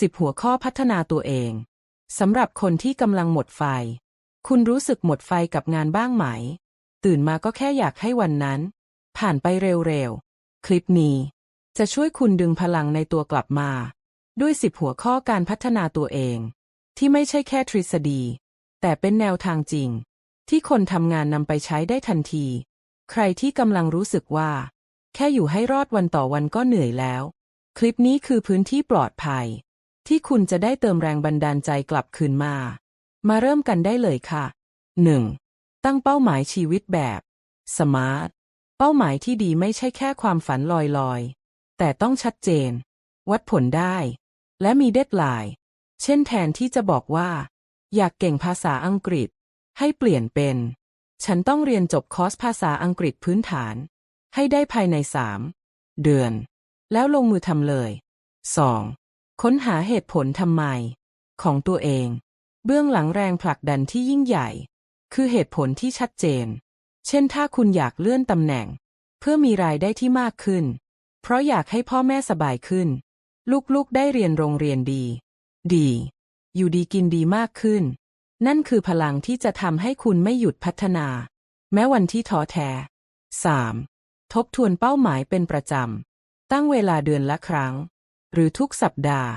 10 หัวข้อพัฒนาตัวเอง สำหรับคนที่กำลังหมดไฟ คุณรู้สึกหมดไฟกับงานบ้างไหม ตื่นมาก็แค่อยากให้วันนั้น ผ่านไปเร็วๆ คลิปนี้ จะช่วยคุณดึงพลังในตัวกลับมา ด้วย 10 หัวข้อการพัฒนาตัวเอง ที่ไม่ใช่แค่ทฤษฎี แต่เป็นแนวทางจริง ที่คนทำงานนำไปใช้ได้ทันที ใครที่กำลังรู้สึกว่า แค่อยู่ให้รอดวันต่อวันก็เหนื่อยแล้ว คลิปนี้คือพื้นที่ปลอดภัย ที่คุณจะได้เติมแรงบันดาลใจกลับคืนมา มาเริ่มกันได้เลยค่ะ 1. ตั้งเป้าหมายชีวิตแบบสมาร์ทเป้าหมายที่ดีไม่ใช่แค่ความฝันลอยๆ แต่ต้องชัดเจน วัดผลได้ และมีเดดไลน์เช่นแทนที่จะบอกว่า อยากเก่งภาษาอังกฤษ ให้เปลี่ยนเป็น ฉันต้องเรียนจบคอร์สภาษาอังกฤษพื้นฐาน ให้ได้ภายใน3เดือน แล้วลงมือทำเลย 2. ค้นหาเหตุผลทำไม ของตัวเอง เบื้องหลังแรงผลักดันที่ยิ่งใหญ่ คือเหตุผลที่ชัดเจน เช่นถ้าคุณอยากเลื่อนตำแหน่ง เพื่อมีรายได้ที่มากขึ้น เพราะอยากให้พ่อแม่สบายขึ้น ลูกๆได้เรียนโรงเรียนดี ดี อยู่ดีกินดีมากขึ้น นั่นคือพลังที่จะทำให้คุณไม่หยุดพัฒนา แม้วันที่ท้อแท้ 3. ทบทวนเป้าหมายเป็นประจำ ตั้งเวลาเดือนละครั้ง หรือทุกสัปดาห์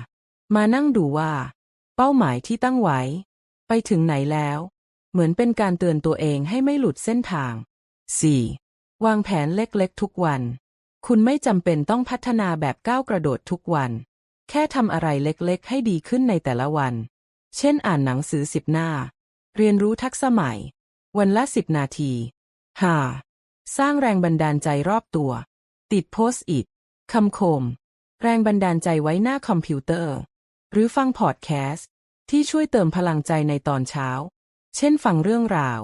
มานั่งดูว่า เป้าหมายที่ตั้งไว้ ไปถึงไหนแล้ว เหมือนเป็นการเตือนตัวเองให้ไม่หลุดเส้นทาง 4. วางแผนเล็กๆ ทุกวัน คุณไม่จำเป็นต้องพัฒนาแบบก้าวกระโดดทุกวัน แค่ทำอะไรเล็กๆ ให้ดีขึ้นในแต่ละวัน เช่นอ่านหนังสือสิบหน้า เรียนรู้ทักษะใหม่ วันละสิบนาที 5. สร้างแรงบันดาลใจรอบตัว ติดโพสต์อิทคำคม แรงบันดาลใจไว้หน้าคอมพิวเตอร์ หรือฟังพอดแคสต์ที่ช่วยเติมพลังใจในตอนเช้า เช่นฟังเรื่องราว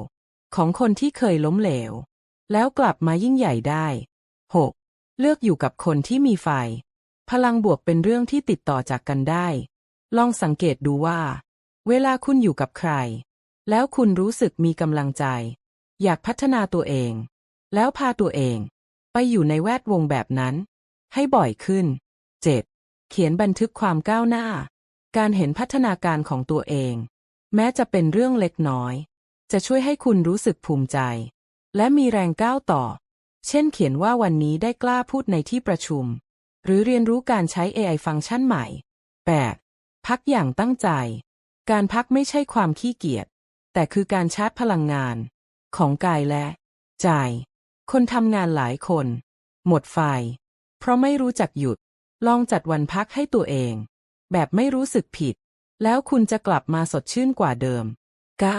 ของคนที่เคยล้มเหลว แล้วกลับมายิ่งใหญ่ได้ 6. เลือกอยู่กับคนที่มีไฟ พลังบวกเป็นเรื่องที่ติดต่อจากกันได้ ลองสังเกตดูว่า เวลาคุณอยู่กับใคร แล้วคุณรู้สึกมีกำลังใจ อยากพัฒนาตัวเอง แล้วพาตัวเอง ไปอยู่ในแวดวงแบบนั้น ให้บ่อยขึ้น 7. เขียนบันทึกความก้าวหน้า การเห็นพัฒนาการของตัวเอง แม้จะเป็นเรื่องเล็กน้อย จะช่วยให้คุณรู้สึกภูมิใจ และมีแรงก้าวต่อ เช่นเขียนว่าวันนี้ได้กล้าพูดในที่ประชุม หรือเรียนรู้การใช้ AI ฟังก์ชันใหม่ 8. พักอย่างตั้งใจ การพักไม่ใช่ความขี้เกียจ แต่คือการชาร์จพลังงาน ของกายและใจ คนทำงานหลายคน หมดไฟ เพราะไม่รู้จักหยุด ลองจัดวันพักให้ตัวเอง แบบไม่รู้สึกผิด แล้วคุณจะกลับมาสดชื่นกว่าเดิม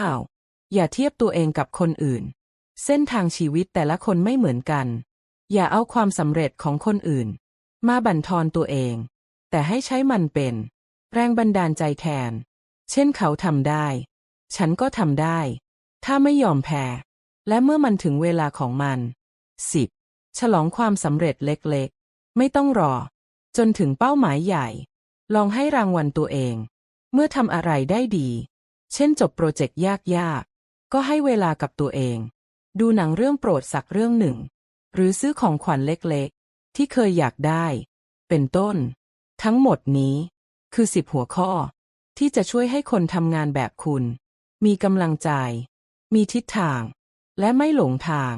9. อย่าเทียบตัวเองกับคนอื่น เส้นทางชีวิตแต่ละคนไม่เหมือนกัน อย่าเอาความสำเร็จของคนอื่น มาบั่นทอนตัวเอง แต่ให้ใช้มันเป็น แรงบันดาลใจแทน เช่นเขาทำได้ ฉันก็ทำได้ ถ้าไม่ยอมแพ้ และเมื่อมันถึงเวลาของมัน 10. ฉลองความสำเร็จเล็กๆ ไม่ต้องรอ จนถึงเป้าหมายใหญ่ ลองให้รางวัลตัวเอง เมื่อทำอะไรได้ดี เช่นจบโปรเจกต์ยากๆ ก็ให้เวลากับตัวเอง ดูหนังเรื่องโปรดสักเรื่องหนึ่ง หรือซื้อของขวัญเล็กๆ ที่เคยอยากได้ เป็นต้น ทั้งหมดนี้ คือสิบหัวข้อ ที่จะช่วยให้คนทำงานแบบคุณ มีกำลังใจ มีทิศทาง และไม่หลงทาง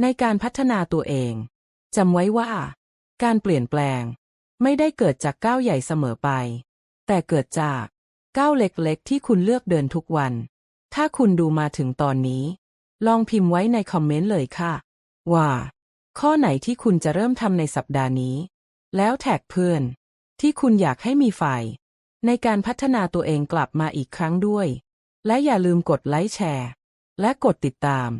ในการพัฒนาตัวเองจำไว้ว่า การเปลี่ยนแปลง ไม่ได้เกิดจากก้าวใหญ่เสมอไป แต่เกิดจากก้าวเล็กๆ ที่คุณเลือกเดินทุกวัน ถ้าคุณดูมาถึงตอนนี้ ลองพิมพ์ไว้ในคอมเมนต์เลยค่ะ ว่า ข้อไหนที่คุณจะเริ่มทำในสัปดาห์นี้ แล้วแท็กเพื่อน ที่คุณอยากให้มีไฟในการพัฒนาตัวเองกลับมาอีกครั้งด้วย และอย่าลืมกดไลค์แชร์ และกดติดตาม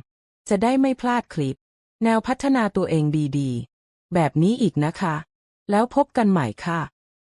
จะได้ไม่พลาดคลิป แนวพัฒนาตัวเองดีๆ แบบนี้อีกนะคะ แล้วพบกันใหม่ค่ะ